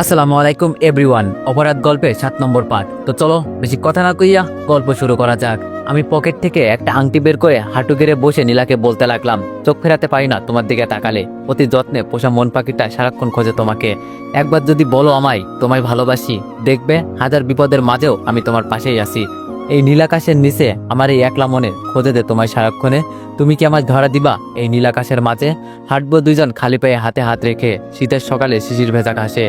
আসসালামু আলাইকুম এভরিওয়ান অপরাধ গল্পে সাত নম্বর পার্ট তো চলো, বেশি কথা না কইয়া গল্প শুরু করা যাক। আমি পকেট থেকে একটা আংটি বের করে হাঁটু গেড়ে বসে নীলাকে বলতে লাগলাম, চোখ ফেরাতে পারি না তোমার দিকে তাকালে। অতি যত্নে পোষা মন পাখিটা সারাক্ষণ খোঁজে তোমাকে। একবার যদি বলো আমায়, তোমায় ভালোবাসি। দেখবে, হাজার বিপদের মাঝেও আমি তোমার পাশেই আছি। এই নীলাকাশের নিচে আমার এই একলা মনে খোঁজে দে তোমায় সারাক্ষণে। তুমি কি আমার ধরা দিবা এই নীলাকাশের মাঝে? হাঁটবো দুইজন খালি পায়ে হাতে হাত রেখে শীতের সকালে শিশির ভেজা ঘাসে।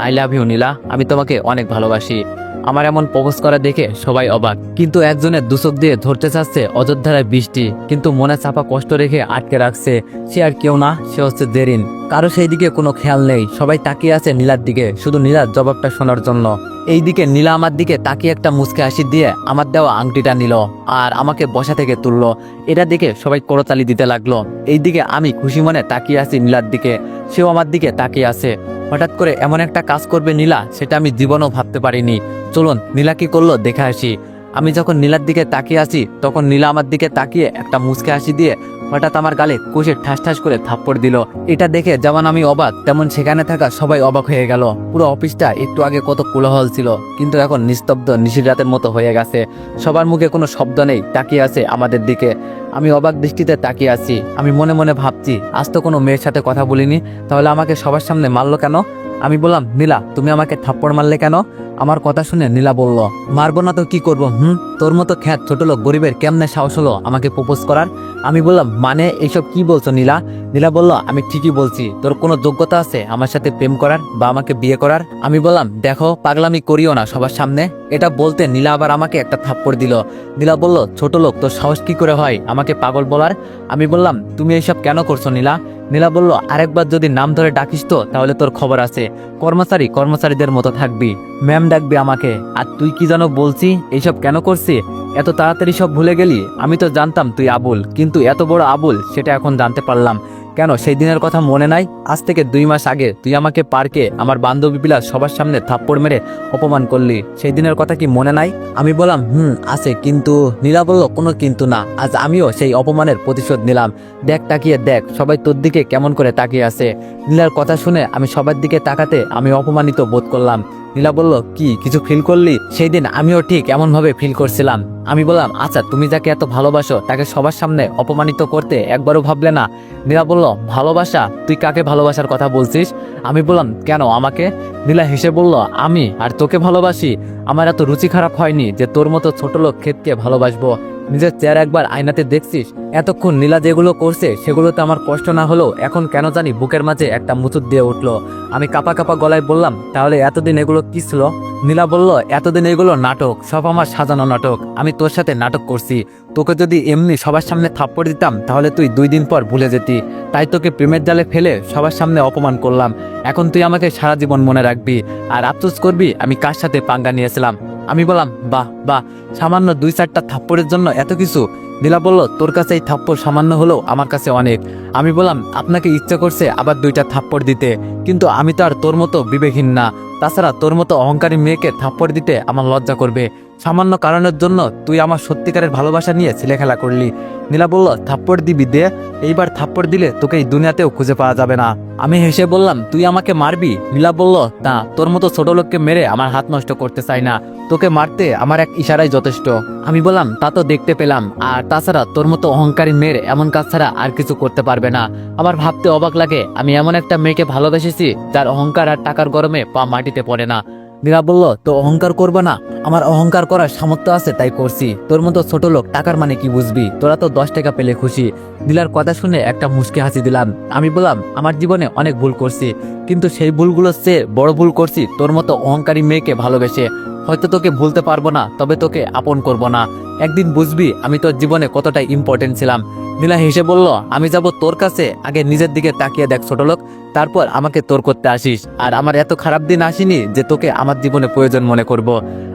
আই লাভ ইউ নীলা আমি তোমাকে অনেক ভালোবাসি। আমার এমন প্রপোজ করা দেখে সবাই অবাক। কিন্তু একজনের দুচোখ দিয়ে ধরতে চাচ্ছে অযোধ্যায় বৃষ্টি, কিন্তু মনে চাপা কষ্ট রেখে আটকে রাখছে সে আর কেউ না, সে হচ্ছে জেরিন। কারও সেই দিকে কোনো খেয়াল নেই। সবাই তাকিয়ে আছে নীলার দিকে। শুধু নীলার জবাবটা শোনার জন্য। এইদিকে নীলা আমার দিকে তাকিয়ে একটা মুচকে হাসি দিয়ে আমার দেওয়া আংটিটা নিল আর আমাকে বসা থেকে তুলল। এটা দেখে সবাই করতালি দিতে লাগল। এইদিকে আমি খুশি মনে তাকিয়ে আছি নীলার দিকে। সেও আমার দিকে তাকিয়ে আছে। হঠাৎ করে এমন একটা কাজ করবে নীলা, সেটা আমি জীবনও ভাবতে পারিনি। চলুন, নীলা কি করল দেখে আসি। আমি যখন নীলার দিকে তাকিয়ে আসি তখন নীলা আমার দিকে তাকিয়ে একটা মুচকে হাসি দিয়ে হঠাৎ আমার গালে কষে ঠাস ঠাস করে থাপ্পড় দিল। এটা দেখে যেমন আমি অবাক, তেমন সেখানে থাকা সবাই অবাক হয়ে গেল। পুরো অফিসটা একটু আগে কত কোলাহল ছিল, কিন্তু এখন নিস্তব্ধ নিশির রাতের মতো হয়ে গেছে। সবার মুখে কোনো শব্দ নেই, তাকিয়ে আছে আমাদের দিকে। আমি অবাক দৃষ্টিতে তাকিয়ে আছি। আমি মনে মনে ভাবছি, আজ তো কোনো মেয়ের সাথে কথা বলিনি, তাহলে আমাকে সবার সামনে মারলো কেন? আমি বললাম, নীলা, তুমি আমাকে থাপ্পড় মারলে কেন? আমার কথা শুনে নীলা বলল, মারবো না তো কি করব, হুম? তোর মতো খ্যাত ছোট লোক গরিবের কেমনে সাহস হলো আমাকে প্রপোজ করার? আমি বললাম মানে এইসব কি বলছো নীলা? নীলা বলল, আমি ঠিকই বলছি, তোর কোনো যোগ্যতা আছে আমার সাথে প্রেম করার বা আমাকে বিয়ে করার? আমি বললাম, দেখো, পাগলামি করিও না সবার সামনে। এটা বলতে নীলা আবার আমাকে একটা থাপ্পড় দিল। নীলা বলল, ছোট লোক, তোর সাহস কি করে হয় আমাকে পাগল বলার? আমি বললাম, তুমি এইসব কেন করছ নীলা? নীলা বলল, আরেকবার যদি নাম ধরে ডাকিস তো, তাহলে তোর খবর আছে। কর্মচারী কর্মচারীদের মতো থাকবি। ম্যাম ডাকবি আমাকে। আর তুই কি যেন বলছি, এইসব কেন করছি? এত তাড়াতাড়ি সব ভুলে গেলি? আমি তো জানতাম তুই আবুল, কিন্তু এত বড় আবুল, সেটা এখন জানতে পারলাম। কেন সেই দিনের কথা মনে নাই? আজ থেকে দুই মাস আগে তুই আমাকে পার্কে আমার বান্ধবী বিলাস সবার সামনে থাপ্পড় মেরে অপমান করলি। সেই দিনের কথা কি মনে নাই? আমি বললাম, হুম, আছে, কিন্তু নীলা বলল, কোনো কিন্তু না। আজ আমিও সেই অপমানের প্রতিশোধ নিলাম। দেখ, তাকিয়ে দেখ, সবাই তোর দিকে কেমন করে তাকিয়ে আছে। নীলার কথা শুনে আমি সবার দিকে তাকাতে আমি অপমানিত বোধ করলাম। নীলা বলল, কি, কিছু ফিল করলি? সেই দিন আমিও ঠিক এমন ভাবে ফিল করছিলাম। আমি বললাম আচ্ছা তুমি যাকে এত ভালোবাসো, তাকে সবার সামনে অপমানিত করতে একবারও ভাবলে না? নীলা বলল, ভালোবাসা? তুই কাকে ভালোবাসার কথা বলছিস? আমি বললাম, কেন, আমাকে? নীলা হেসে বলল, আমি আর তোকে ভালোবাসি। আমার এত রুচি খারাপ হয়নি যে তোর মতো ছোট লোক ক্ষেতকে ভালোবাসবো। নিজের চেয়ার একবার আয়নাতে দেখছিস? এতক্ষণ নীলা যেগুলো করছে সেগুলোতে আমার কষ্ট না হলেও এখন কেন জানি বুকের মাঝে একটা মুচুর দিয়ে উঠল। আমি কাপা কাপা গলায় বললাম, তাহলে এতদিন এগুলো কি ছিল? নীলা বলল, এতদিন এগুলো নাটক, সব আমার সাজানো নাটক। আমি তোর সাথে নাটক করছি। তোকে যদি এমনি সবার সামনে থাপ্পড় দিতাম, তাহলে তুই দুই দিন পর ভুলে যেতি। তাই তোকে প্রেমের জালে ফেলে সবার সামনে অপমান করলাম। এখন তুই আমাকে সারা জীবন মনে রাখবি আর আফসোস করবি আমি কার সাথে পাঙ্গা নিয়েছিলাম। আমি বললাম, বাহ বাহ, সামান্য দুই চারটা থাপ্পড়ের জন্য এত কিছু? নীলা বলল, তোর কাছে এই থাপ্পড় সামান্য হলেও আমার কাছে অনেক। আমি বললাম, আপনাকে ইচ্ছা করছে আবার দুইটা থাপ্পড় দিতে, কিন্তু আমি তো আর তোর মতো বিবেকহীন না। তাছাড়া তোর মতো অহংকারী মেয়েকে থাপ্পড় দিতে আমার লজ্জা করবে। সামান্য কারণের জন্য তুই আমার সত্যিকারের ভালোবাসা নিয়ে ছেলে খেলা করলি। নীলা বলল, থাপ্পড় দিবি দে। এইবার থাপ্পড় দিলে তোকে এই দুনিয়াতেও খুঁজে পাওয়া যাবে না। আমি হেসে বললাম, তুই আমাকে মারবি? নীলা বলল, না, তোর মতো ছোট লোককে মেরে আমার হাত নষ্ট করতে চাই না। তোকে মারতে আমার এক ইশারাই যথেষ্ট। আমি বললাম, তা তো দেখতে পেলাম। আর তাছাড়া তোর মতো অহংকারী মেয়ের এমন কাজ ছাড়া আর কিছু করতে পারবে না। আমার ভাবতে অবাক লাগে, আমি এমন একটা মেয়েকে ভালোবেসেছি যার অহংকার আর টাকার গরমে পা মাটিতে পড়ে না। নীলা বলল, তো অহংকার করব না। আমার অহংকার করার সামর্থ্য আছে, তাই করছি। তোর মতো ছোট লোক টাকার মানে কি বুঝবি? তোরা তো দশ টাকা পেলে খুশি। দিলার কথা শুনে একটা মুশকি হাসি দিলাম। আমি বললাম, আমার জীবনে অনেক ভুল করছি, কিন্তু সেই ভুলগুলোর চেয়ে বড় ভুল করছি। তোর মতো অহংকারী মেয়েকে ভালোবেসে হয়তো তোকে ভুলতে পারব না, তবে তোকে আপন করব না। একদিন বুঝবি, আমি তোর জীবনে কতটা ইম্পর্টেন্ট ছিলাম। নীলা হেসে বলল, আমি যাব তোর কাছে, আগে নিজের দিকে তাকিয়ে দেখ ছোট লোক, তারপর আমাকে তোর করতে আসিস। আর আমার এত খারাপ দিন আসেনি যে তোকে আমার জীবনে প্রয়োজন মনে করব।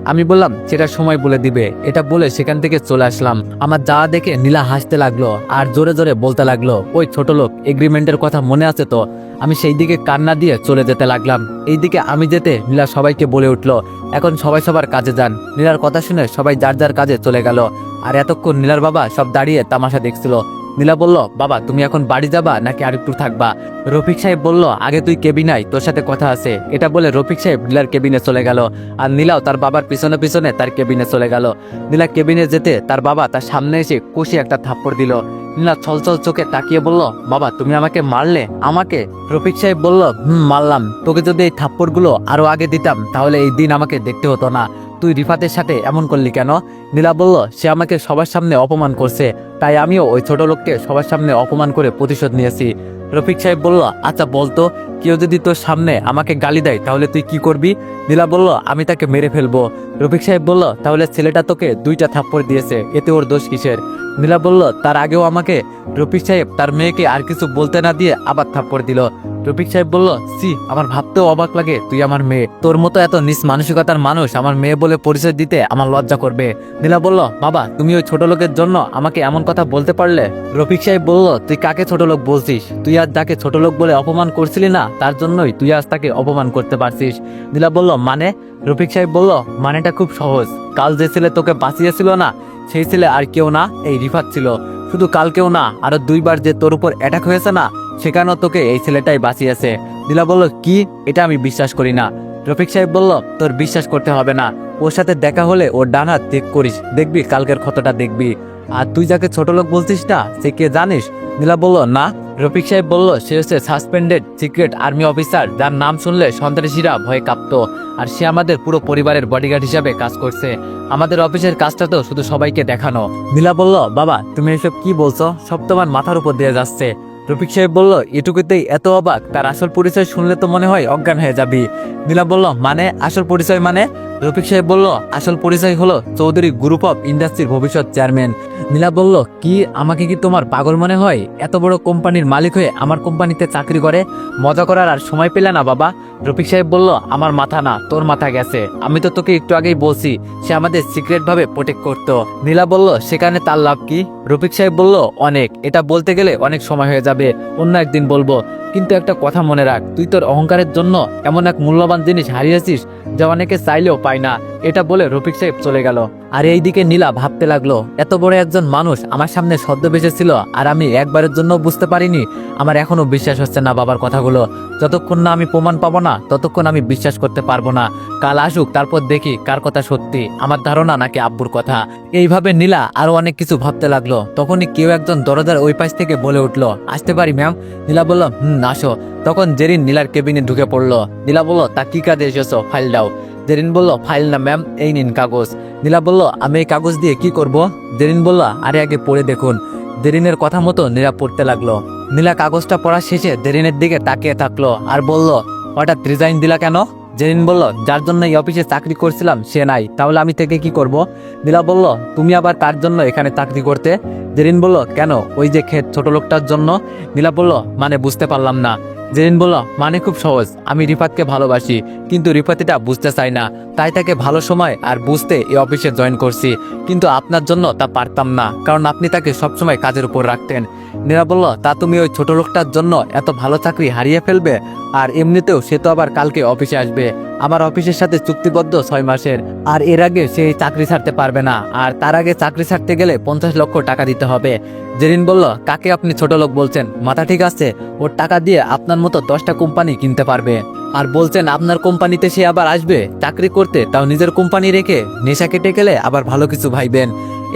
আমি বললাম, সেটা সময় বলে দিবে। এটা বলে সেখান থেকে চলে আসলাম। আমার যাওয়া দেখে নীলা হাসতে লাগল আর জোরে জোরে বলতে লাগল, ওই ছোট লোক এগ্রিমেন্টের কথা মনে আছে তো? আমি সেই দিকে কান্না দিয়ে চলে যেতে লাগলাম। এইদিকে আমি যেতে নীলা সবাইকে বলে উঠল এখন সবাই সবার কাজে যান। নীলার কথা শুনে সবাই যার যার কাজে চলে গেল। আর এতক্ষণ নীলার বাবা সব দাঁড়িয়ে তামাশা দেখছিল। নীলা বলল, বাবা, তুমি এখন বাড়ি যাবা নাকি আর একটু থাকবা? রফিক সাহেব বলল, আগে তুই কেবিনাই তোর সাথে কথা আছে। এটা বলে রফিক সাহেব নীলার কেবিনে চলে গেল। আর নীলাও তার বাবার পিছনে পিছনে তার কেবিনে চলে গেল। নীলা কেবিনে যেতে তার বাবা তার সামনে এসে কষি একটা থাপ্পড় দিল। নীলা ছলছল চোখে তাকিয়ে বলল, বাবা, তুমি আমাকে মারলে? আমাকে? রফিক সাহেব বলল, হুম, মারলাম। তোকে যদি এই থাপ্পড়গুলো আরও আগে দিতাম, তাহলে এই দিন আমাকে দেখতে হতো না। তুই রিফাতের সাথে এমন করলি কেন? নীলা বলল, সে আমাকে সবার সামনে অপমান করছে, তাই আমিও ওই ছোট লোককে সবার সামনে অপমান করে প্রতিশোধ নিয়েছি। রফিক সাহেব বলল আচ্ছা বলতো কেউ যদি তোর সামনে আমাকে গালি দেয়, তাহলে তুই কি করবি? নীলা বলল, আমি তাকে মেরে ফেলব। রফিক সাহেব বলল, তাহলে ছেলেটা তোকে দুইটা থাপ্পড় দিয়েছে, এতে ওর দোষ কিসের? নীলা বলল, তার আগেও আমাকে রফিক সাহেব তার মেয়েকে আর কিছু বলতে না দিয়ে আবার থাপ্পড় দিল। রফিক সাহেব বলল সি আমার ভাবতেও অবাক লাগে, তুই আমার মেয়ে। তোর মতো এত নিজ মানসিকতার মানুষ আমার মেয়ে বলে পরিচয় দিতে আমার লজ্জা করবে। নীলা বলল, বাবা, তুমি ওই ছোট লোকের জন্য আমাকে এমন কথা বলতে পারলে? রফিক সাহেব বলল, তুই কাকে ছোট লোক বলছিস? তুই আজ যাকে ছোট লোক বলে অপমান করছিলি না, তার জন্যই তুই আজ তাকে অপমান করতে পারছিস। নীলা বলল মানে? রফিক সাহেব বলল, মানেটা খুব সহজ। কাল যে ছেলে তোকে বাঁচিয়েছিল না, সেই ছেলে আর কেউ না, এই রিফাত ছিল। শুধু কালকেও না, আরও দুইবার যে তোর উপর অ্যাটাক হয়েছে না, সেখানেও তোকে এই ছেলেটাই বাঁচিয়েছে। দিলা বলল, কি? এটা আমি বিশ্বাস করি না। রফিক সাহেব বলল, তোর বিশ্বাস করতে হবে না। ওর সাথে দেখা হলে ওর ডান হাত চেক করিস। দেখবি, কালকের ক্ষতটা দেখবি। আর তুই যাকে ছোট লোক বলছিস না, সে কে জানিস? নীলা বলল, না। রফিক সাহেব বলল, সে হচ্ছে সাসপেন্ডেড সিক্রেট আর্মি অফিসার যার নাম শুনলে সন্ত্রাসীরা ভয়ে কাঁপত। আর সে আমাদের পুরো পরিবারের বডিগার্ড হিসাবে কাজ করছে। আমাদের অফিসের কাজটা তো শুধু সবাইকে দেখানো। নীলা বলল, বাবা, তুমি এসব কি বলছো? সপ্তমান মাথার উপর দিয়ে যাচ্ছে। রফিক সাহেব বলল, এটুকুতেই এত অবাক, তার আসল পরিচয় শুনলে তো মনে হয় অজ্ঞান হয়ে যাবি। নীলা বলল মানে আসল পরিচয় মানে? রফিক সাহেব বলল, আসল পরিচয় হলো চৌধুরী গ্রুপ অফ ইন্ডাস্ট্রির ভবিষ্যৎ চেয়ারম্যান। নীলা বলল, কি আমাকে কি তোমার পাগল মনে হয়? এত বড় কোম্পানির মালিক হয়ে আমার কোম্পানিতে চাকরি করে? মজা করার আর সময় পেলে না বাবা? রফিক সাহেব বলল, আমার মাথা না, তোর মাথা গেছে। আমি তো তোকে একটু আগেই বলছি, সে আমাদের সিক্রেট ভাবে প্রোটেক্ট করতো। নীলা বলল, সেখানে তার লাভ কি? রফিক সাহেব বলল, অনেক। এটা বলতে গেলে অনেক সময় হয়ে যাবে। অন্য একদিন বলব। কিন্তু একটা কথা মনে রাখ, তুই তোর অহংকারের জন্য এমন এক মূল্যবান জিনিস হারিয়েছিস যা অনেকে চাইলেও পায় না। এটা বলে রফিক সাহেব চলে গেল। আর এইদিকে নীলা ভাবতে লাগল, এত বড় একজন মানুষ আমার সামনে ছদ্মবেশে ছিল আর আমি একবারের জন্য বুঝতে পারিনি। আমার এখনও বিশ্বাস হচ্ছে না বাবার কথাগুলো। যতক্ষণ না আমি প্রমাণ পাবো না, ততক্ষণ আমি বিশ্বাস করতে পারব না। কাল আসুক, তারপর দেখি কার কথা সত্যি। আমার ধারণা নাকি আব্বুর কথা। এইভাবে নীলা আরও অনেক কিছু ভাবতে লাগল। তখনই কেউ একজন দরজার ওই পাশ থেকে বলে উঠল, আসতে পারি ম্যাম নীলা বলল, হুম। আসো। তখন জেরিন নীলার কেবিনে ঢুকে পড়ল। নীলা বলল, তা কি কাজে এসেছ? ফাইল দাও। জেরিন বলল, ফাইল না, ম্যাম, এই নিন কাগজ। নীলা বলল, আমি এই কাগজ দিয়ে কি করব? জেরিন বলল, আরে আগে পড়ে দেখুন। জেরিনের কথা মতো নীলা পড়তে লাগল। নীলা কাগজটা পড়া শেষে জেরিনের দিকে তাকিয়ে থাকল আর বলল, হঠাৎ রিজাইন দিলা কেন? জেরিন বলল, যার জন্য এই অফিসে চাকরি করছিলাম, সে নাই। তাহলে আমি থেকে কি করব? নীলা বলল, তুমি আবার তার জন্য এখানে চাকরি করতে? জেরিন বলল, কেন? ওই যে ক্ষেত ছোট লোকটার জন্য? নীলা বলল মানে বুঝতে পারলাম না। জেরিন বলল মানে খুব সহজ, আমি রিফাতকে ভালোবাসি, কিন্তু রিফাত এটা বুঝতে চাই না। তাই তাকে ভালো সময় আর বুঝতে এই অফিসে জয়েন করছি। কিন্তু আপনার জন্য তা পারতাম না, কারণ আপনি তাকে সবসময় কাজের উপর রাখতেন। নীরা বলল, তা তুমি ওই ছোট লোকটার জন্য এত ভালো চাকরি হারিয়ে ফেলবে? আর এমনিতেও সে তো আবার কালকে অফিসে আসবে। আমার অফিসের সাথে চুক্তিবদ্ধ ছয় মাসের। আর এর আগে সে চাকরি ছাড়তে পারবে না। আর তার আগে চাকরি ছাড়তে গেলে পঞ্চাশ লক্ষ টাকা দিতে হবে। জেরিন বলল, কাকে আপনি ছোট লোক বলছেন? মাথা ঠিক আছে। ওর টাকা দিয়ে আপনার মতো দশটা কোম্পানি কিনতে পারবে। আর বলছেন, আপনার কোম্পানিতে সে আবার আসবে? চাকরি করতে তাও নিজের কোম্পানি রেখে নেশা কেটে গেলে আবার ভালো কিছু ভাইবেন।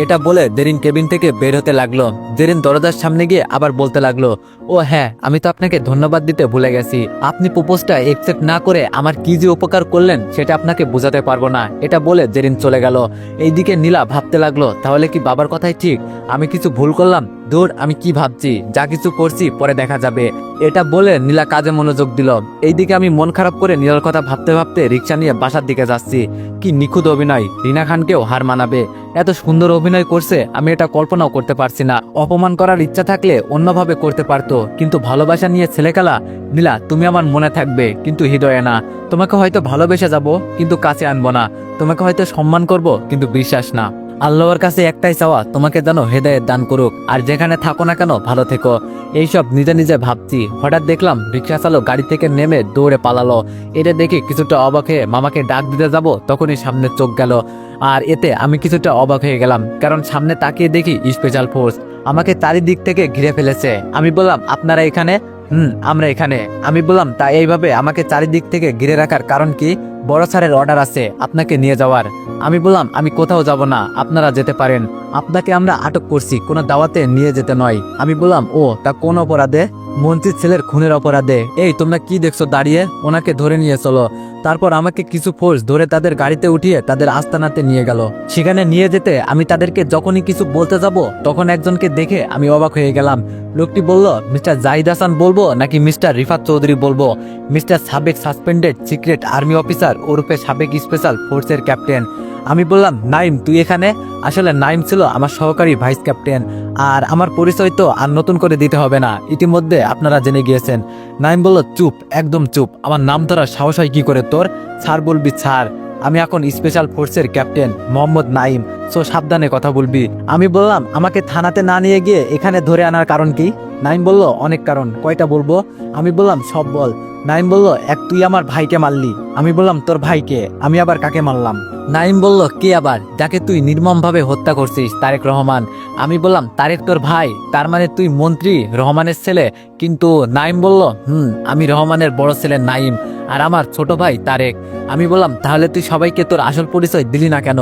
এটা বলে দেরিন কেবিন থেকে বের হতে লাগল। দেরিন দরজার সামনে গিয়ে আবার বলতে লাগল, ও হ্যাঁ আমি তো আপনাকে ধন্যবাদ দিতে ভুলে গেছি। আপনি প্রপোজটা একসেপ্ট না করে আমার কি যে উপকার করলেন সেটা আপনাকে বোঝাতে পারব না। এটা বলে দেরিন চলে গেল। এইদিকে নীলা ভাবতে লাগল, তাহলে কি বাবার কথাই ঠিক? আমি কিছু ভুল করলাম? দূর, আমি কি ভাবছি? যা কিছু করছি, পরে দেখা যাবে। এটা বলে নীলা কাজে মনোযোগ দিল। এইদিকে আমি মন খারাপ করে নীলার কথা ভাবতে ভাবতে রিক্সা নিয়ে বাসার দিকে যাচ্ছি। কি নিখুঁত অভিনয়। রিনা খানকেও হার মানাবে। এত সুন্দর অভিনয় করছে, আমি এটা কল্পনাও করতে পারছি না। অপমান করার ইচ্ছা থাকলে অন্যভাবে করতে পারতো। কিন্তু ভালোবাসা নিয়ে ছেলেখেলা নীলা, তুমি আমার মনে থাকবে, কিন্তু হৃদয়ে না। তোমাকে হয়তো ভালোবেসে যাব, কিন্তু কাছে আনব না। তোমাকে হয়তো সম্মান করব, কিন্তু বিশ্বাস না। আল্লাহর কাছে একটাই চাওয়া, তোমাকে যেন হেদায়েত দান করুক। আর যেখানে থাকো না কেন, ভালো থেকো। এইসব নিজে নিজে ভাবছি। হঠাৎ দেখলাম রিক্সা চালক গাড়ি থেকে নেমে দৌড়ে পালালো। এটা দেখে কিছুটা অবাক হয়ে মামাকে ডাক দিতে যাব, তখনই সামনে চোখ গেল। আর এতে আমি কিছুটা অবাক হয়ে গেলাম, কারণ সামনে তাকিয়ে দেখি স্পেশাল ফোর্স আমাকে চারিদিক থেকে ঘিরে ফেলেছে। আমি বললাম, আপনারা এখানে? হুম, আমরা এখানে। আমি বললাম, তা এইভাবে আমাকে চারিদিক থেকে ঘিরে রাখার কারণ কি? বড় স্যারের অর্ডার আছে, আপনাকে নিয়ে যাওয়ার। আমি বললাম, আমি কোথাও যাব না, আপনারা যেতে পারেন। আপনাকে আমরা আটক করছি, কোনো দাওয়াতে নিয়ে যেতে নয়। আমি বললাম, ও, তা কোন অপরাধে? মন্ত্রীর ছেলের খুনের অপরাধে। এই, তোমরা কি দেখছ দাঁড়িয়ে? ওনাকে ধরে নিয়ে চলো। তারপর আমাকে কিছু ফোর্স ধরে তাদের গাড়িতে উঠিয়ে তাদের আস্তানাতে নিয়ে গেল। সেখানে নিয়ে যেতে আমি তাদেরকে যখনই কিছু বলতে যাব, তখন একজনকে দেখে আমি অবাক হয়ে গেলাম। লোকটি বলল, মিস্টার জাহিদ হাসান বলব নাকি মিস্টার রিফাত চৌধুরী বলব? মিস্টার সাবেক সাসপেন্ডেড সিক্রেট আর্মি অফিসার ওরফে সাবেক স্পেশাল ফোর্সের ক্যাপ্টেন আমি বললাম নাইম তুই এখানে? আসলে নাইম ছিল আমার সহকারী ভাইস ক্যাপ্টেন আর আমার পরিচয় তো আর নতুন করে দিতে হবে না। ইতিমধ্যে আপনারা জেনে গিয়েছেন। নাইম বলল, চুপ, একদম চুপ। আমার নাম ধরার সাহস হয় কি করে তোর? ছাড় বলবি ছাড় আমি এখন স্পেশাল ফোর্সের ক্যাপ্টেন মোহাম্মদ নাইম সো সাবধানে কথা বলবি। আমি বললাম, আমাকে থানাতে না নিয়ে গিয়ে এখানে ধরে আনার কারণ কি? নাইম বলল, অনেক কারণ। কয়টা বলব? আমি বললাম, সব বল। নাইম বলল, এক তুই আমার ভাইকে মারলি। আমি বললাম, তোর ভাইকে? আমি আবার কাকে মারলাম? নাইম বলল, কে আবার? যাকে তুই নির্মমভাবে হত্যা করছিস, তারেক রহমান। আমি বললাম, তারেক তোর ভাই, তার মানে তুই মন্ত্রী, রহমানের ছেলে। কিন্তু নাইম বলল, হুম, আমি রহমানের বড় ছেলে নাইম, আর আমার ছোট ভাই তারেক। আমি বললাম, তাহলে তুই সবাইকে তোর আসল পরিচয় দিলি না কেন?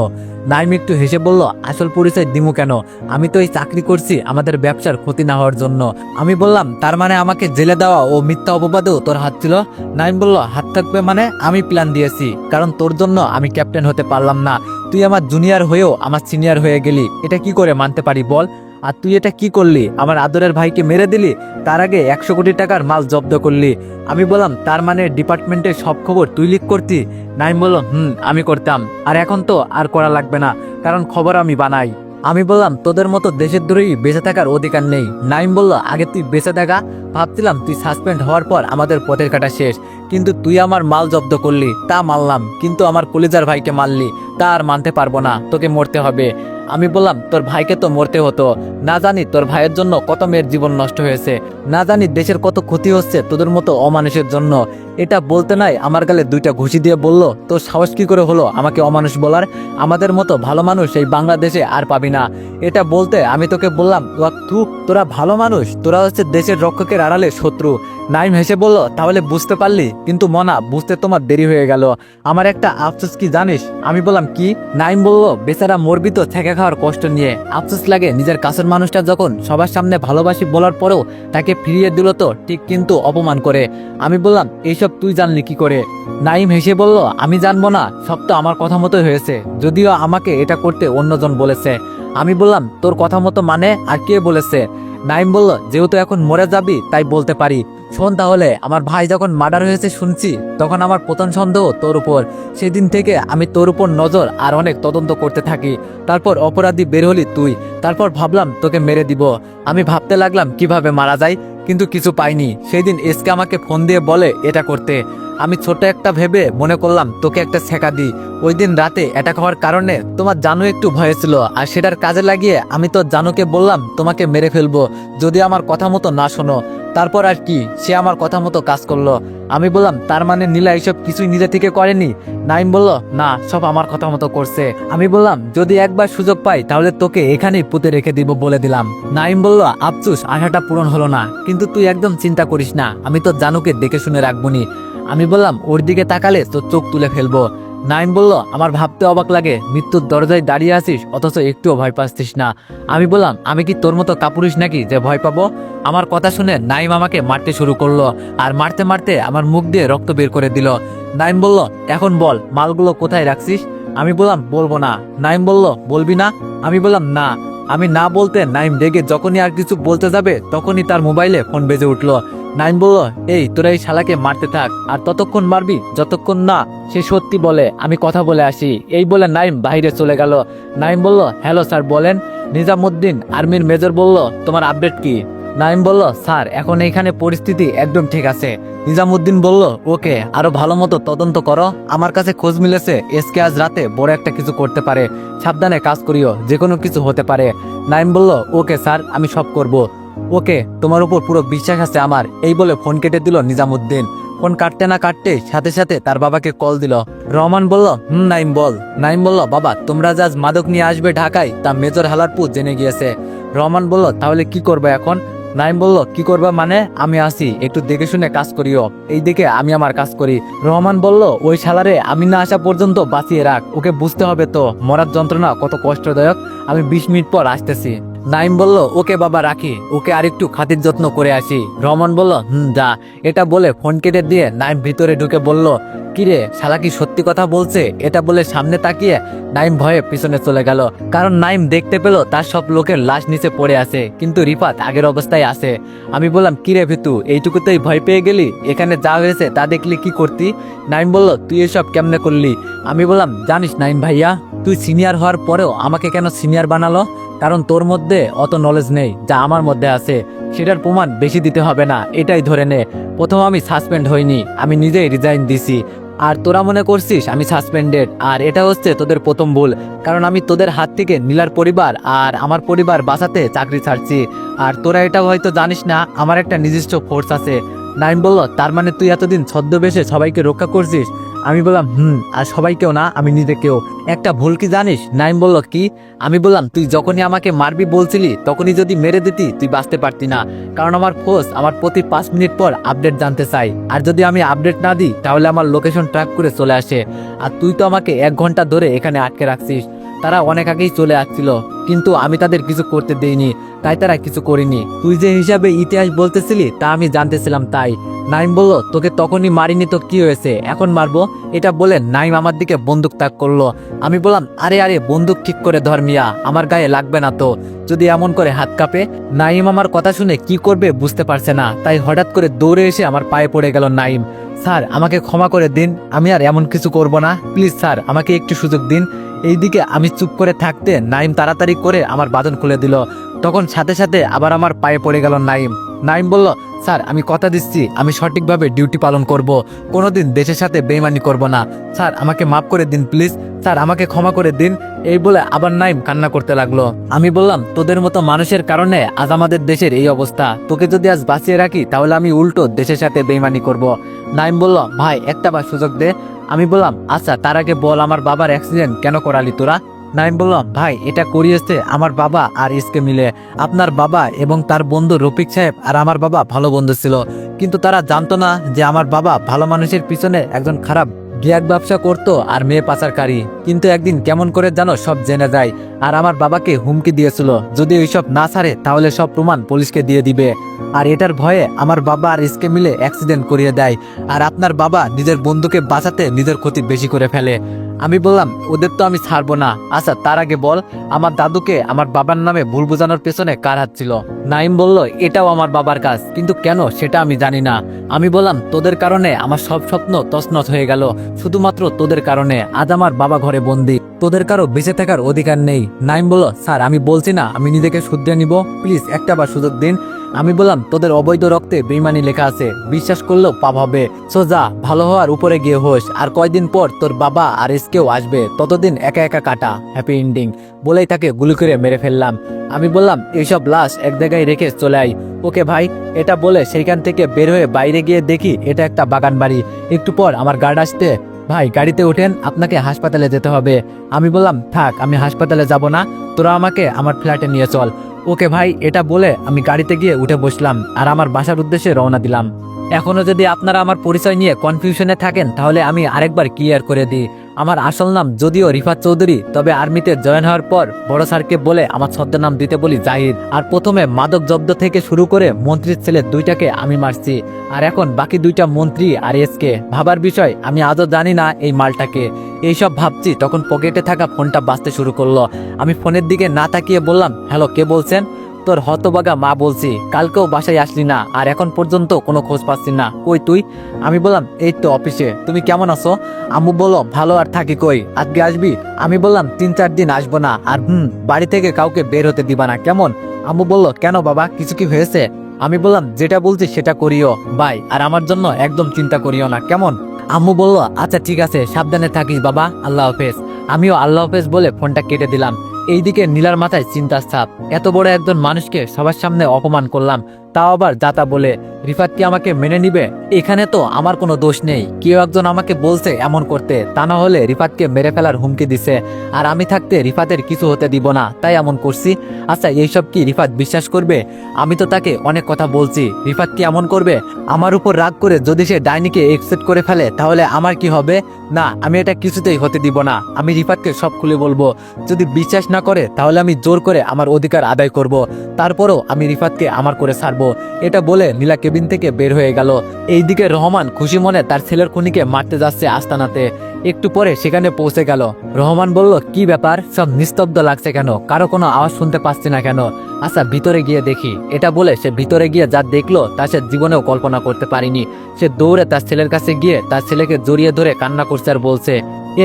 নাইম একটু হেসে বলল, আসল পরিচয় দিমু কেন? আমি তো এই চাকরি করছি, আমাদের ব্যবসার ক্ষতি না হওয়ার জন্য। আমি বললাম, তার মানে আমাকে জেলে দেওয়া ও মিথ্যা অপবাদেও তোর হাত ছিল নাইম বলল, হাত থাকবে মানে আমি প্ল্যান দিয়েছি, কারণ তোর জন্য আমি ক্যাপ্টেন হতে পারলাম না। তুই আমার জুনিয়র হয়েও আমার সিনিয়র হয়ে গেলি। এটা কি করে মানতে পারি বল? আর তুই এটা কি করলি? আমার আদরের ভাইকে মেরে দিলি? তার আগে একশো কোটি টাকার মাল জব্দ করলি। আমি বললাম, তার মানে ডিপার্টমেন্টের সব খবর তুই লিক করতি? নাইম বলল, হুম, আমি করতাম। আর এখন তো আর করা লাগবে না, কারণ খবর আমি বানাই। আমি বললাম, তোদের মতো দেশের দূরেই বেঁচে থাকার অধিকার নেই। নাইম বলল, আগে তুই বেঁচে থাকা। ভাবছিলাম, তুই সাসপেন্ড হওয়ার পর আমাদের পথের কাটা শেষ। কিন্তু তুই আমার মাল জব্দ করলি, তা মানলাম। কিন্তু আমার কলিজার ভাইকে মারলি, তা আর মানতে পারব না, তোকে মরতে হবে। আমি বললাম, তোর ভাইকে তো মরতে হতো। না জানি তোর ভাইয়ের জন্য কত মেয়ের জীবন নষ্ট হয়েছে। না জানি দেশের কত ক্ষতি হচ্ছে তোদের মতো অমানুষের জন্য। এটা বলতে নাই, আমার গালে দুইটা ঘুষি দিয়ে বলল তো সাহস কি করে হলো? আমাকে অমানুষ বলার? আমাদের মতো ভালো মানুষ এই বাংলাদেশে আর পাবি না। এটা বলতে আমি তোকে বললাম তু, তোরা ভালো মানুষ, তোরা হচ্ছে দেশের রক্ষকের আড়ালে শত্রু। নাইম হেসে বলল, তাহলে বুঝতে পারলি? কিন্তু মনা, বুঝতে তোমার দেরি হয়ে গেল। আমার একটা আফসোস কি জানিস? আমি বললাম, কি? নাইম বলল, বেচারা মরবি তো থেকে খাওয়ার কষ্ট নিয়ে। আফসোস লাগে নিজের কাছের মানুষটা যখন সবার সামনে ভালোবাসি বলার পরেও তাকে ফিরিয়ে দিল তো, ঠিক কিন্তু অপমান করে। আমি বললাম, এইসব তুই জানলি কি করে? নাইম হেসে বলল, আমি জানব না, সব তো আমার কথা মতোই হয়েছে। যদিও আমাকে এটা করতে অন্যজন বলেছে। আমি বললাম, তোর কথা মতো মানে? আর কে বলেছে? নাইম বলল, যেহেতু এখন মরে যাবি, তাই বলতে পারি। শোন তাহলে, আমার ভাই যখন মার্ডার হয়েছে শুনছি, তখন আমার প্রথম সন্দেহ তোর উপর। সেদিন থেকে আমি তোর উপর নজর আর অনেক তদন্ত করতে থাকি। তারপর অপরাধী বের হলি তুই। তারপর ভাবলাম, তোকে মেরে দিব। আমি ভাবতে লাগলাম, কীভাবে মারা যায়? কিন্তু কিছু পাইনি। সেই দিন এসকে আমাকে ফোন দিয়ে বলে, এটা করতে। আমি ছোট একটা ভেবে মনে করলাম, তোকে একটা শেখা দিই। ওই দিন রাতে অ্যাটাক হওয়ার কারণে তোমার জানু একটু ভয় ছিল, আর সেটার কাজে লাগিয়ে আমি তো জানুকে বললাম, তোমাকে মেরে ফেলব। যদি আমার কথা মতো না শোনো তারপর আর কি? সে আমার কথা মতো কাজ করল। আমি বললাম, তার মানে নীলা এইসব কিছুই নিজে থেকে করেনি? নাইম বলল, না, সব আমার কথা মতো করছে। আমি বললাম, যদি একবার সুযোগ পাই, তাহলে তোকে এখানেই পুঁতে রেখে দিব বলে দিলাম। নাইম বলল, আফসুস, আশাটা পূরণ হলো না। কিন্তু তুই একদম চিন্তা করিস না। আমি তো জানুকে দেখে শুনে রাখবনি আমি বললাম, ওর দিকে তাকালে তো চোখ তুলে ফেলব। নাইম বলল, আমার ভাবতে অবাক লাগে। মৃত্যুর দরজায় দাঁড়িয়ে আসিস অথচ একটুও ভয় পাচ্ছিস না। আমি বললাম, আমি কি তোর মতো কাপুরুষ নাকি যে ভয় পাবো? আমার কথা শুনে নাইম আমাকে মারতে শুরু করল, আর মারতে মারতে আমার মুখ দিয়ে রক্ত বের করে দিল। নাইম বলল, এখন বল, মালগুলো কোথায় রাখছিস? আমি বললাম, বলব না। নাইম বলল, বলবি না? আমি বললাম, না। আমি না বলতে নাইম ডেকে যখনই আর কিছু বলতে যাবে, তখনই তার মোবাইলে ফোন বেজে উঠল। নাইম বলল, এই, তোরা এই শালাকে মারতে থাক, আর ততক্ষণ মারবি, যতক্ষণ না সে সত্যি বলে, আমি কথা বলে আসি। এই বলে নাইম বাইরে চলে গেল। নাইম বলল, হ্যালো স্যার, বলেন। নিজামুদ্দিন, আর্মির মেজর বলল, তোমার আপডেট কি? নাইম বলল, স্যার, এখন এইখানে পরিস্থিতি একদম ঠিক আছে। নিজামুদ্দিন বলল, ওকে, আরও ভালো মতো তদন্ত করো। আমার কাছে খোঁজ মিলেছে, এসকে আজ রাতে বড় একটা কিছু করতে পারে। সাবধানে কাজ করিও যে কোনো কিছু হতে পারে। নাইম বলল, ওকে, স্যার, আমি সব করব। ওকে, তোমার উপর পুরো বিশ্বাস আছে আমার। এই বলে ফোন কেটে দিল নিজামুদ্দিন। ফোন কাটতে না কাটতে সাথে সাথে তার বাবাকে কল দিল। রহমান বলল, হুম নাইম বল। নাইম বলল, বাবা, তোমরা যে আজ মাদক নিয়ে আসবে ঢাকায়, তা মেজর হালারপুর জেনে গিয়েছে। রহমান বলল, তাহলে কি করবে এখন? নাইম বলল, কি করবা মানে? আমি আসি একটু দেখে শুনে কাজ করিও। এই দিকে আমি আমার কাজ করি। রহমান বলল, ওই শালারে আমি না আসা পর্যন্ত বাঁচিয়ে রাখ, ওকে বুঝতে হবে তো। মরার যন্ত্রণা কত কষ্টদায়ক। আমি বিশ মিনিট পর আসতেছি। নাইম বলল, ওকে বাবা, রাখি। ওকে আরেকটু খাতির যত্ন করে আসি। রহমান বলল, হুম, যা। এটা বলে ফোন কেটে দিয়ে নাইম ভিতরে ঢুকে বলল কিরে, শালা কি সত্যি কথা বলছে? এটা বলে সামনে তাকিয়ে নাইম ভয়ে পিছনে চলে গেল। কারণ নাইম দেখতে পেল তার সব লোকের লাশ নিচে পড়ে আছে, কিন্তু রিফাত আগের অবস্থায় আছে। আমি বললাম, কিরে ভিতু, এইটুকুতেই ভয় পেয়ে গেলি? এখানে যা হয়েছে তা দেখলি কি করতি? নাইম বলল, তুই এসব কেমনে করলি? আমি বললাম, জানিস নাইম ভাইয়া, তুই সিনিয়র হওয়ার পরেও আমাকে কেন সিনিয়র বানালো? কারণ তোর মধ্যে অত নলেজ নেই যা আমার মধ্যে আছে। সেটার প্রমাণ বেশি দিতে হবে না, এটাই ধরে নে। প্রথম আমি সাসপেন্ড হইনি, আমি নিজেই রিজাইন দিছি। আর তোরা মনে করছিস আমি সাসপেন্ডেড আর এটা হচ্ছে তোদের প্রথম ভুল, কারণ আমি তোদের হাত থেকে নীলার পরিবার আর আমার পরিবার বাঁচাতে চাকরি ছাড়ছি। আর তোরা এটা হয়তো জানিস না, আমার একটা নিজস্ব ফোর্স আছে। নাইম বলল, তার মানে তুই এতদিন ছদ্মবেশে সবাইকে রক্ষা করছিস? আমি বললাম, হুম, আর সবাই কেউ না, আমি নিজে কেউ। একটা ভুল কি জানিস? নাইম বলল, কি? আমি বললাম, তুই যখনই আমাকে মারবি বলছিলি, তখনই যদি মেরে দিতি, তুই বাঁচতে পারতি না। কারণ আমার ফোর্স আমার প্রতি পাঁচ মিনিট পর আপডেট জানতে চাই। আর যদি আমি আপডেট না দিই, তাহলে আমার লোকেশন ট্র্যাক করে চলে আসে। আর তুই তো আমাকে এক ঘণ্টা ধরে এখানে আটকে রাখছিস। তারা অনেক আগেই চলে আসছিল, কিন্তু আমি তাদের কিছু করতে দেইনি, তাই তারা কিছু করিনি। তুই যে হিসাবে ইতিহাস বলতেছিলি, তা আমি জানতেছিলাম তাই। নাইম বলল, তোকে তখনই মারিনি তো কি হয়েছে? এখন মারবো? এটা বলে নাইম আমার দিকে বন্দুক তাক করল। আমি বললাম, আরে আরে, বন্দুক ঠিক করে ধর মিয়া, আমার গায়ে লাগবে না তো। যদি এমন করে হাত কাঁপে, নাইম আমার কথা শুনে কি করবে বুঝতে পারছে না। তাই হঠাৎ করে দৌড়ে এসে আমার পায়ে পড়ে গেল নাইম। স্যার, আমাকে ক্ষমা করে দিন। আমি আর এমন কিছু করব না। প্লিজ, স্যার, আমাকে একটু সুযোগ দিন। এইদিকে আমি চুপ করে থাকতে নাইম তাড়াতাড়ি করে আমার বাদন খুলে দিল। তখন সাথে সাথে আবার আমার পায়ে পড়ে গেল নাইম। নাইম বলল স্যার, আমি কথা দিচ্ছি। আমি সঠিকভাবে ডিউটি পালন করব। কোনোদিন দেশের সাথে বেইমানি করব না। স্যার, আমাকে মাফ করে দিন, প্লিজ। স্যার, আমাকে ক্ষমা করে দিন। এই বলে আবার নাইম কান্না করতে লাগল। আমি বললাম, তোদের মতো মানুষের কারণে আজ আমাদের দেশের এই অবস্থা। তোকে যদি আজ বাঁচিয়ে রাখি, তাহলে আমি উল্টো দেশের সাথে বেইমানি করব। নাইম বলল, ভাই, একটা বার সুযোগ দে। আমি বললাম আচ্ছা তার আগে বল, আমার বাবার অ্যাক্সিডেন্ট কেন করালি তোরা? নাইম বললাম, ভাই, এটা করিয়েছে আমার বাবা আর ইসকে মিলে। আপনার বাবা এবং তার বন্ধু রফিক সাহেব আর আমার বাবা ভালো বন্ধু ছিল। কিন্তু তারা জানতো না যে আমার বাবা ভালো মানুষের পিছনে একজন খারাপ গ্যাগ ব্যবসা করতো আর মেয়ে পাচারকারী। কিন্তু একদিন কেমন করে জানো সব জেনে যায় আর আমার বাবাকে হুমকি দিয়েছিল। যদি ওইসব না ছাড়ে, তাহলে সব প্রমাণ পুলিশকে দিয়ে দিবে। আর এটার ভয়ে আমার বাবা আর ইসকে মিলে অ্যাক্সিডেন্ট করিয়ে দেয়। আর আপনার বাবা নিজের বন্ধুকে বাঁচাতে নিজের ক্ষতি বেশি করে ফেলে। আমি বললাম, ওদের তো আমি ছাড়বো না। আচ্ছা তার আগে বল, আমার দাদুকে আমার বাবার নামে ভুল বোঝানোর পেছনে কার হাত ছিল? নাইম বলল, এটাও আমার বাবার কাজ, কিন্তু কেন সেটা আমি জানি না। আমি বললাম, তোদের কারণে আমার সব স্বপ্ন তছনছ হয়ে গেল, শুধুমাত্র তোদের কারণে। আজ আমার বাবা ঘরে বন্দি, তোদের কারও বেঁচে থাকার অধিকার নেই। নাইম বলল, স্যার, আমি বলছি না, আমি নিজেকে শুধরে নিব। প্লিজ, একটা বার সুযোগ দিন। আমি বললাম, তোদের অবৈধ রক্তে বেইমানি লেখা আছে। বিশ্বাস করলেও পাপ হবে। সো যা, ভালো হওয়ার উপরে গিয়ে হোস। আর কয়দিন পর তোর বাবা আর এসকেও আসবে। ততদিন একা একা কাটা। হ্যাপি এন্ডিং বলেই তাকে গুলি করে মেরে ফেললাম। আমি বললাম, এইসব লাশ এক জায়গায় রেখে চলে আই ওকে ভাই, এটা বলে সেইখান থেকে বের হয়ে বাইরে গিয়ে দেখি এটা একটা বাগান বাড়ি। একটু পর আমার গার্ড আসতে, ভাই, গাড়িতে ওঠেন আপনাকে হাসপাতালে যেতে হবে। আমি বললাম, থাক, আমি হাসপাতালে যাব না। তোরা আমাকে আমার ফ্ল্যাটে নিয়ে চল। ওকে ভাই, এটা বলে আমি গাড়িতে গিয়ে উঠে বসলাম আর আমার বাসার উদ্দেশ্যে রওনা দিলাম। এখনও যদি আপনারা আমার পরিচয় নিয়ে কনফিউশনে থাকেন, তাহলে আমি আরেকবার ক্লিয়ার করে দিই। আমার আসল নাম যদিও রিফাত চৌধুরী, তবে আর্মিতে জয়েন হওয়ার পর বড় স্যারকে বলে আমার ছদ্মনাম দিতে বলি জাহিদ। আর প্রথমে মাদক জব্দ থেকে শুরু করে মন্ত্রীর ছেলে দুইটাকে আমি মারছি। আর এখন বাকি দুইটা মন্ত্রী আর এসকে। ভাবার বিষয়, আমি আজও জানি না এই মালটাকে। এইসব ভাবছি তখন পকেটে থাকা ফোনটা বাঁচতে শুরু করল। আমি ফোনের দিকে না তাকিয়ে বললাম, হ্যালো, কে বলছেন? তোর হতবাগা মা বলছি, কালকেও বাসায় আসলি না, আর এখন পর্যন্ত কোনো খোঁজ পাচ্ছি না। কই তুই? আমি বললাম, এই তো অফিসে। তুমি কেমন আছো? আম্মু বলল, ভালো আর থাকি কই? আজকে আসবি? আমি বললাম, তিন চার দিন আসব না, আর হুম, বাড়ি থেকে কাউকে বের হতে দিবা না, কেমন? আম্মু বলল, কেন বাবা, কিছু কি হয়েছে? আমি বললাম, যেটা বলছি সেটা করিও, বাই, আর আমার জন্য একদম চিন্তা করিও না, কেমন? আম্মু বলল আচ্ছা ঠিক আছে, সাবধানে থাকিস বাবা, আল্লাহ হাফেজ। আমিও আল্লাহ হাফেজ বলে ফোনটা কেটে দিলাম। এইদিকে নীলার মাথায় চিন্তার ছাপ। এত বড় একজন মানুষকে সবার সামনে অপমান করলাম। তাও আবার যাতা বলে, রিফাত কি আমাকে মেনে নিবে? এখানে তো আমার কোনো দোষ নেই। কেউ একজন আমাকে বলছে এমন করতে। তা না হলে রিফাতকে মেরে ফেলার হুমকি দিছে। আর আমি থাকতে রিফাতের কিছু হতে দিব না। তাই এমন করছি। আচ্ছা এইসব কি রিফাত বিশ্বাস করবে? আমি তো তাকে অনেক কথা বলছি। রিফাত কি এমন করবে? আমার উপর রাগ করে যদি সে ডাইনিকে একসেপ্ট করে ফেলে, তাহলে আমার কি হবে? না, আমি এটা কিছুতেই হতে দিব না। আমি রিফাতকে সব খুলে বলব। যদি বিশ্বাস না করে, তাহলে আমি জোর করে আমার অধিকার আদায় করব। তারপরও আমি রিফাতকে আমার করে ছাড়বো এটা বলে নীলা কেবিন থেকে বের হয়ে গেল। এইদিকে রহমান খুশি মনে তার ছেলের খুনিকে মারতে যাচ্ছে আস্তানাতে। একটু পরে সেখানে পৌঁছে গেল। রহমান বলল, কি ব্যাপার? সব নিস্তব্ধ লাগছে কেন? কারও কোনো আওয়াজ শুনতে পাচ্ছি না কেন? আচ্ছা ভিতরে গিয়ে দেখি। এটা বলে সে ভিতরে গিয়ে যা দেখল তা সে জীবনেও কল্পনা করতে পারিনি। সে দৌড়ে তার ছেলের কাছে গিয়ে তার ছেলেকে জড়িয়ে ধরে কান্না করছে আর বলছে,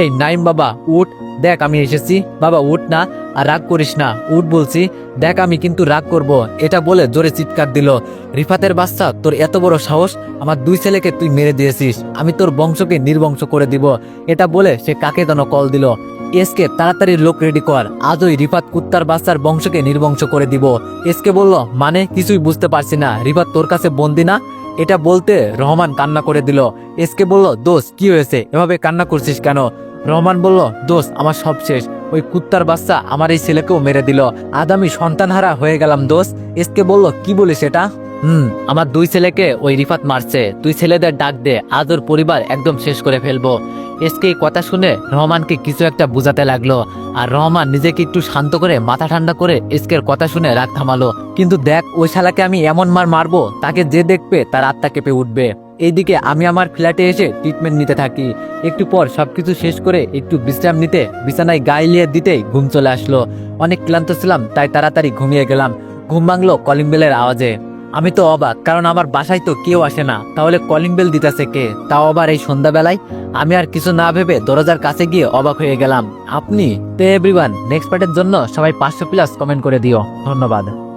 এই নাইম বাবা, উঠ। দেখ, আমি এসেছি। বাবা, উঠ না, আর রাগ করিস না। উঠ বলছি, দেখ, আমি কিন্তু রাগ করব। এটা বলে জোরে চিৎকার দিল। রিফাতের বাচ্চা, তোর এত বড় সাহস, আমার দুই ছেলেকে তুই মেরে দিয়েছিস। আমি তোর বংশকে নির্বংশ করে দিব। এটা বলে সে কাকে যেন কল দিল। এসকে, তাড়াতাড়ি লোক রেডি কর। আজ ওই রিফাত কুত্তার বাচ্চার বংশকে নির্বংশ করে দিব। এসকে বলল মানে কিছুই বুঝতে পারছি না। রিফাত তোর কাছে বন্দি না? এটা বলতে রহমান কান্না করে দিল। এসকে বলল দোষ কি হয়েছে? এভাবে কান্না করছিস কেন? রহমান বলল দোষ আমার সব শেষ। ওই কুত্তার বাচ্চা আমার এই ছেলেকেও মেরে দিল। আজ আমি সন্তানহারা হয়ে গেলাম দোষ এসকে বলল, কি বলিস এটা হুম, আমার দুই ছেলেকে ওই রিফাত মারছে। তুই ছেলেদের ডাক দে, আজ ওর পরিবার একদম শেষ করে ফেলব। এসকে এই কথা শুনে রহমানকে কিছু একটা বুঝাতে লাগল। আর রহমান নিজেকে একটু শান্ত করে, মাথা ঠান্ডা করে এসকের কথা শুনে রাগ থামালো। কিন্তু দেখ, ওই শালাকে আমি এমন মার মারবো, তাকে যে দেখবে তার আত্মা কেঁপে উঠবে। এইদিকে আমি আমার ফ্ল্যাটে এসে ট্রিটমেন্ট নিতে থাকি। একটু পর সবকিছু শেষ করে একটু বিশ্রাম নিতে বিছানায় গায়ে দিতেই ঘুম চলে আসলো। অনেক ক্লান্ত ছিলাম, তাই তাড়াতাড়ি ঘুমিয়ে গেলাম। ঘুম ভাঙলো কলিং বেলের আওয়াজে। আমি তো অবাক, কারণ আমার বাসায় তো কেউ আসে না। তাহলে কলিং বেল দিতেছে কে? তাও আবার এই সন্ধ্যাবেলায়? আমি আর কিছু না ভেবে দরজার কাছে গিয়ে অবাক হয়ে গেলাম। আপনি? তো এভরিওয়ান নেক্সট পার্টের জন্য সবাই পাঁচশো প্লাস কমেন্ট করে দিও। ধন্যবাদ।